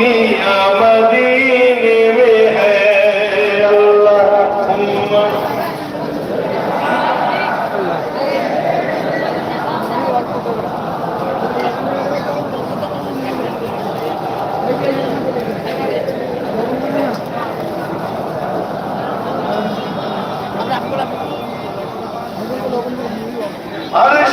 दुनिया मदीने में है अल्लाह अरे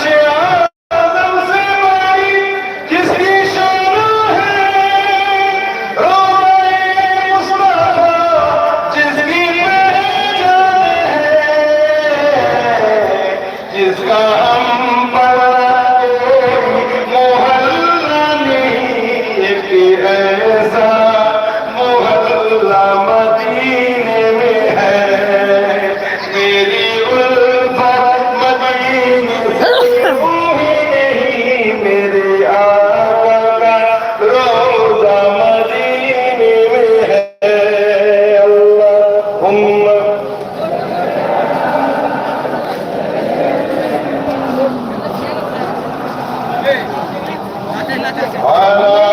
আল্লাহ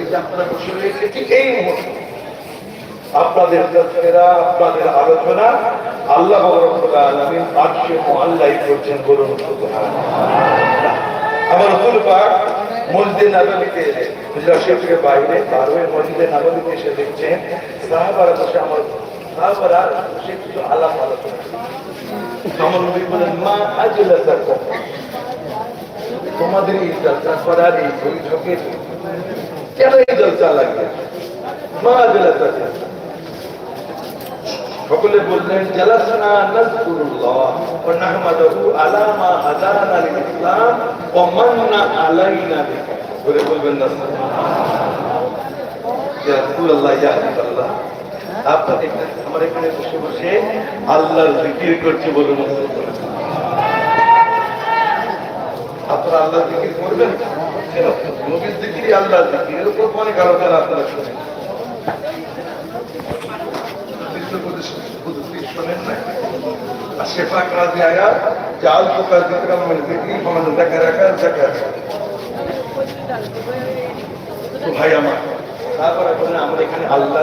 এই যে আপনারা বসে রয়েছে, ঠিক এই মুহূর্তে। আপনাদের তস্কেরা আপনাদের আলোচনা, আল্লাহ আজকে করছেন বলুন আমার হুল পাক মসজিদ নাগরিকে যশোরের বাইরে বারোয়ের মসজিদে এসে দেখছেন বসে আমার সে কিছু আলাপ আলোচনা তোমাদের এই যাত্রা করার এই বৈঠকের কেন এই জলসা লাগবে? সকলে বললেন আলা মা হাদানা লিল ইসলাম ওয়া মান্না আলাইনা বলে বলবেন, না ইয়া রাসূলুল্লাহ, ইয়া এখানে, আমার এখানে বসে বসে আল্লাহর জিকির করছে বলুন আপনারা আল্লাহ জিকির করবেন? নবীর জিকির আল্লাহ জিকির উপর অনেক আলোচনা আপনারা শুনেন? শোনেন তারপরে আমরা এখানে আল্লাহ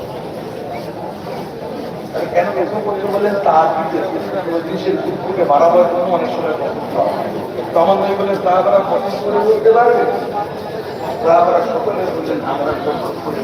কেন কষ্ট করতে বললেন তার জিনিসের কুকুরকে বাড়াবার জন্য অনেক সময়। তো আমার নবী বলেন সাহাবারা কষ্ট করে বলতে পারবে তারা সকলে বললেন, আমরা পছন্দ করে।